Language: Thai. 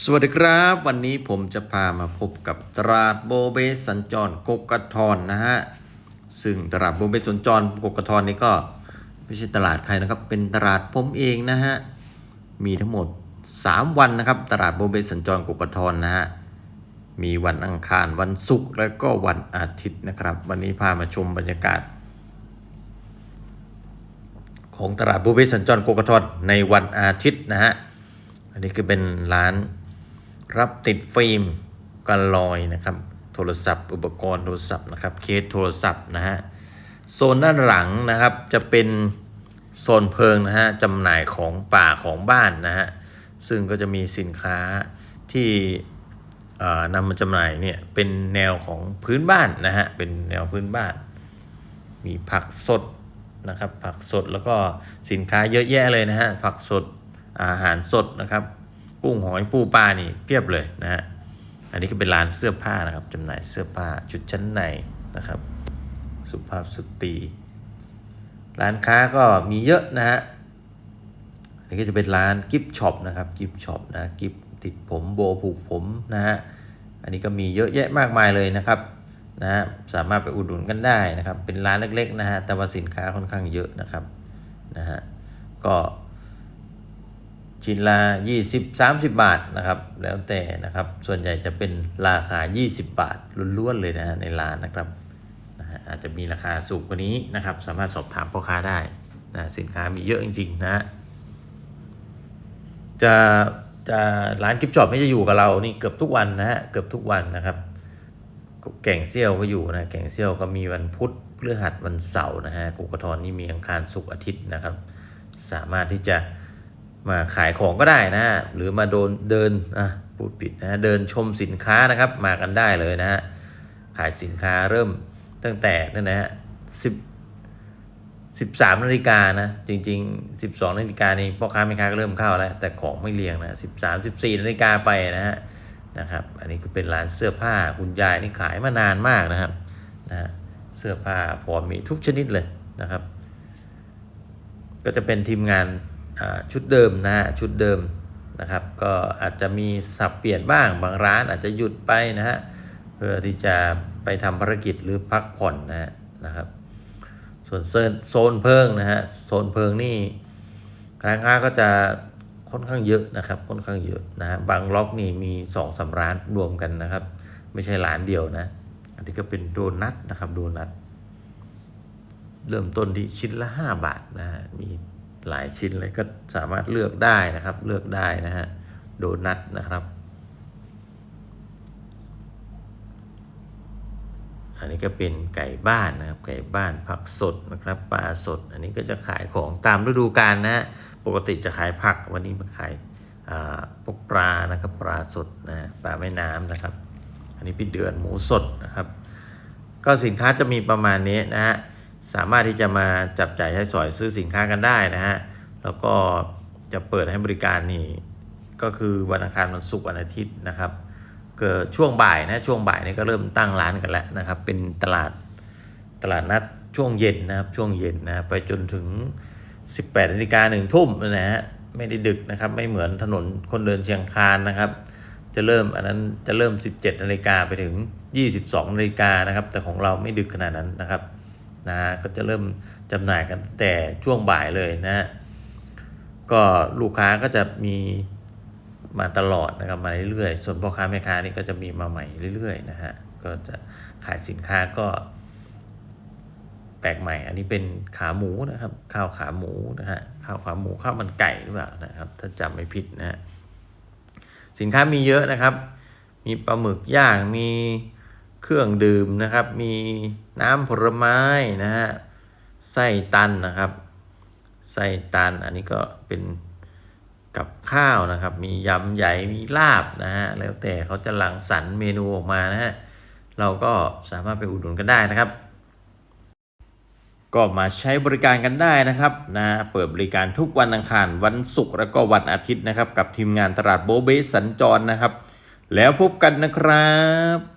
สวัสดีครับ วันนี้ผมจะพามาพบกับตลาดโบเบสัญจรกกะทอนนะฮะซึ่งตลาดโบเบสัญจรกกะทอนนี่ก็ไม่ใช่ตลาดใครนะครับ เป็นตลาดผมเองนะฮะมีทั้งหมด 3 วันนะครับ ตลาดโบเบสัญจรกกะทอนนะฮะมีวันอังคารวันศุกร์และก็วันอาทิตย์นะครับ วันนี้พามาชมบรรยากาศ ของตลาดโบเบสัญจรกกะทอนในวันอาทิตย์นะฮะอันนี้คือเป็นร้าน รับติดฟิล์มกันลอยนะครับ โทรศัพท์ อุปกรณ์โทรศัพท์นะครับ เคสโทรศัพท์นะฮะ โซนด้านหลังนะครับจะเป็นโซนเพลิงนะฮะจำหน่ายของป่าของบ้านนะฮะ ซึ่งก็จะมีสินค้าที่เอ่อนำมาจำหน่ายเนี่ยเป็นแนวของพื้นบ้านนะฮะ เป็นแนวพื้นบ้าน มีผักสดนะครับ ผักสดแล้วก็สินค้าเยอะแยะเลยนะฮะ ผักสดอาหารสดนะครับ กุ้งหอยปูปลานี่เพียบเลยนะฮะอันนี้ก็เป็นร้านเสื้อผ้านะครับจำหน่ายเสื้อผ้าชุดชั้นในนะครับ สุภาพสตรีร้านค้าก็มีเยอะนะฮะอันนี้ก็จะเป็นร้านกิฟช็อปนะครับกิฟช็อปนะกิฟติดผมโบผูกผมนะฮะอันนี้ก็มีเยอะแยะมากมายเลยนะครับนะฮะสามารถไปอุดหนุนกันได้นะครับ เป็นร้านเล็กๆนะฮะแต่ว่าสินค้าค่อนข้างเยอะนะครับนะฮะก็ ชิ้นละ20-30 บาทนะครับ แล้วแต่นะครับ ส่วนใหญ่จะเป็นราคา 20 บาทล้วนๆเลยนะฮะในร้านนะครับนะอาจจะมีราคาสูงกว่านี้นะครับ สามารถสอบถามพ่อค้าได้นะสินค้ามีเยอะจริงๆนะฮะจะจะร้านกิฟต์ช็อปไม่จะอยู่กับเรานี่เกือบทุกวันนะฮะเกือบทุกวันนะครับ แก่งเซี่ยวก็อยู่นะแก่งเซี่ยวก็มีวันพุธพฤหัสวันเสาร์นะฮะกุกทอนนี่มีอังคารศุกร์อาทิตย์นะครับ สามารถที่จะ มาขายของก็ได้นะฮะหรือมาโดนเดินอะพูดผิดนะเดินชมสินค้านะครับมากันได้เลยนะฮะขายสินค้าเริ่มตั้งแต่นั่นนะฮะสิบ13นาฬิกานะจริงๆ12นาฬิกานี่พ่อค้าแม่ค้าก็เริ่มเข้าแล้ว แต่ของไม่เรียงนะ13 14นาฬิกาไปนะฮะนะครับอันนี้ก็เป็นร้านเสื้อผ้าคุณยายนี่ขายมานานมากนะครับนะฮะเสื้อผ้าพอมีทุกชนิดเลยนะครับ ก็จะเป็นทีมงาน ชุดเดิมนะฮะชุดเดิมนะครับก็อาจจะมีสับเปลี่ยนบ้างบางร้านอาจจะหยุดไปนะฮะเพื่อที่จะไปทำภารกิจหรือพักผ่อนนะฮะนะครับ ส่วนโซนโซนเพิงนะฮะโซนเพิงนี่ร้านค้าก็จะค่อนข้างเยอะนะครับค่อนข้างเยอะนะฮะบางล็อกนี่มีสองสามร้านรวมกันนะครับ ไม่ใช่ร้านเดียวนะ อันนี้ก็เป็นโดนัทนะครับโดนัทเริ่มต้นที่ชิ้นละ 5 บาทนะฮะมี หลายชิ้นเลยก็สามารถเลือกได้นะครับ เลือกได้นะฮะโดนัทนะครับ อันนี้ก็เป็นไก่บ้านนะครับ ไก่บ้านผักสดนะครับปลาสด อันนี้ก็จะขายของตามฤดูกาลนะฮะปกติจะขายผักวันนี้มาขายอ่าพวกปลานะครับปลาสดนะปลาแม่น้ำนะครับ อันนี้พี่เดือนหมูสดนะครับ ก็สินค้าจะมีประมาณนี้นะฮะ สามารถที่จะมาจับจ่ายใช้สอยซื้อสินค้ากันได้นะฮะ แล้วก็จะเปิดให้บริการนี่ก็คือวันอังคารวันศุกร์วันอาทิตย์นะครับ เกิดช่วงบ่ายนะช่วงบ่ายนี่ก็เริ่มตั้งร้านกันแล้วนะครับ เป็นตลาดตลาดนัดช่วงเย็นนะครับช่วงเย็นนะไปจนถึง 18นาฬิกาหนึ่งทุ่มนะฮะไม่ได้ดึกนะครับไม่เหมือนถนนคนเดินเชียงคานนะครับ จะเริ่มอันนั้นจะเริ่ม 17นาฬิกาไปถึง 22นาฬิกานะครับ แต่ของเราไม่ดึกขนาดนั้นนะครับ นะฮะก็จะเริ่มจำหน่ายกันแต่ช่วงบ่ายเลยนะฮะก็ลูกค้าก็จะมีมาตลอดนะครับมาเรื่อยๆ ส่วนพ่อค้าแม่ค้านี่ก็จะมีมาใหม่เรื่อยๆนะฮะก็จะขายสินค้าก็ แปลกใหม่ อันนี้เป็นขาหมูนะครับข้าวขาหมูนะฮะข้าวขาหมูข้าวมันไก่หรือเปล่านะครับ ถ้าจำไม่ผิดนะฮะสินค้ามีเยอะนะครับ มีปลาหมึกย่างมี เครื่องดื่มนะครับ มีน้ำผลไม้นะฮะไส้ตันนะครับไส้ตันอันนี้ก็เป็นกับข้าวนะครับ มียำใหญ่มีลาบนะฮะแล้วแต่เขาจะหลังสรรเมนูออกมานะฮะเราก็สามารถไปอุดหนุนกันได้นะครับ ก็มาใช้บริการกันได้นะครับนะเปิดบริการทุกวันอังคารวันศุกร์แล้วก็วันอาทิตย์นะครับ กับทีมงานตลาดโบเบสัญจรนะครับ แล้วพบกันนะครับ